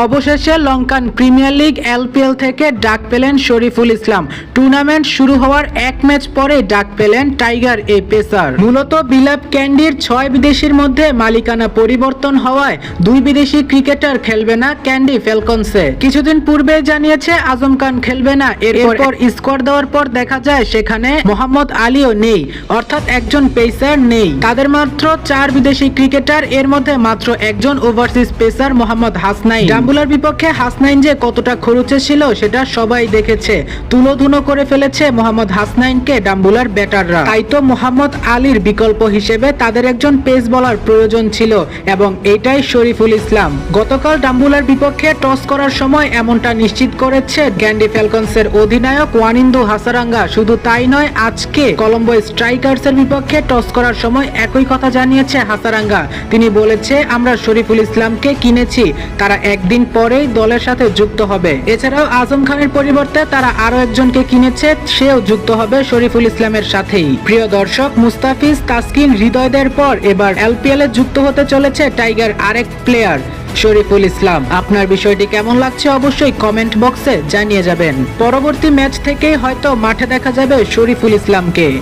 অবশেষে Lankan premier league LPL থেকে ডাক পেলেন শরীফুল ইসলাম। টুর্নামেন্ট শুরু হওয়ার এক ম্যাচ পরে ডাক পেলেন টাইগার এই পেসার। মূলত বিলাপ ক্যান্ডির ছয় বিদেশির মধ্যে মালিকানা পরিবর্তন হওয়ায় দুই বিদেশি ক্রিকেটার খেলবে না ক্যান্ডি ফেলকনসে কিছুদিন পূর্বে জানিয়েছে আজম খান খেলবে না এরপর স্কোর দেওয়ার পর দেখা যায় সেখানে মোহাম্মদ আলীও নেই অর্থাৎ একজন পেসার নেই। তাদের মাত্র চার বিদেশি ক্রিকেটার এর মধ্যে মাত্র একজন ওভারসিজ পেসার মোহাম্মদ হাসনাইন ডাম্বুলার বিপক্ষে হাসনাইন যে কতটা খরুচে ছিল সেটা সবাই দেখেছে। তুলোধুনো করে ফেলেছে মোহাম্মদ হাসনাইনকে ডাম্বুলার ব্যাটাররা। তাই তো মোহাম্মদ আলীর বিকল্প হিসেবে তাদের একজন পেস বলার প্রয়োজন ছিল এবং এটাই শরীফুল ইসলাম। গতকাল ডাম্বুলার বিপক্ষে টস করার সময় এমনটা নিশ্চিত করেছে গ্যান্ডি ফ্যালকনসের অধিনায়ক ওয়ানিন্দু হাসারাঙ্গা। শুধু তাই নয়, আজকে কলম্বো স্ট্রাইকার্সের বিপক্ষে টস করার সময় একই কথা জানিয়েছে হাসারাঙ্গা। তিনি বলেছে, আমরা শরীফুল ইসলামকে কিনেছি। তারা একদিন পরেই দলের সাথে যুক্ত হবে। এছাড়াও আজম খানের পরিবর্তে তারা আরও একজনকে কিনেছে, সেও যুক্ত হবে শরীফুল ইসলামের সাথেই। প্রিয় দর্শক, মুস্তাফিজ তাসকিন হৃদয়দের পর এবার এলপিএল এ যুক্ত হতে চলেছে টাইগার আরেক প্লেয়ার শরীফুল ইসলাম। আপনার বিষয়টি কেমন লাগছে অবশ্যই কমেন্ট বক্সে জানিয়ে যাবেন। পরবর্তী ম্যাচ থেকেই হয়তো মাঠে দেখা যাবে শরীফুল ইসলামকে।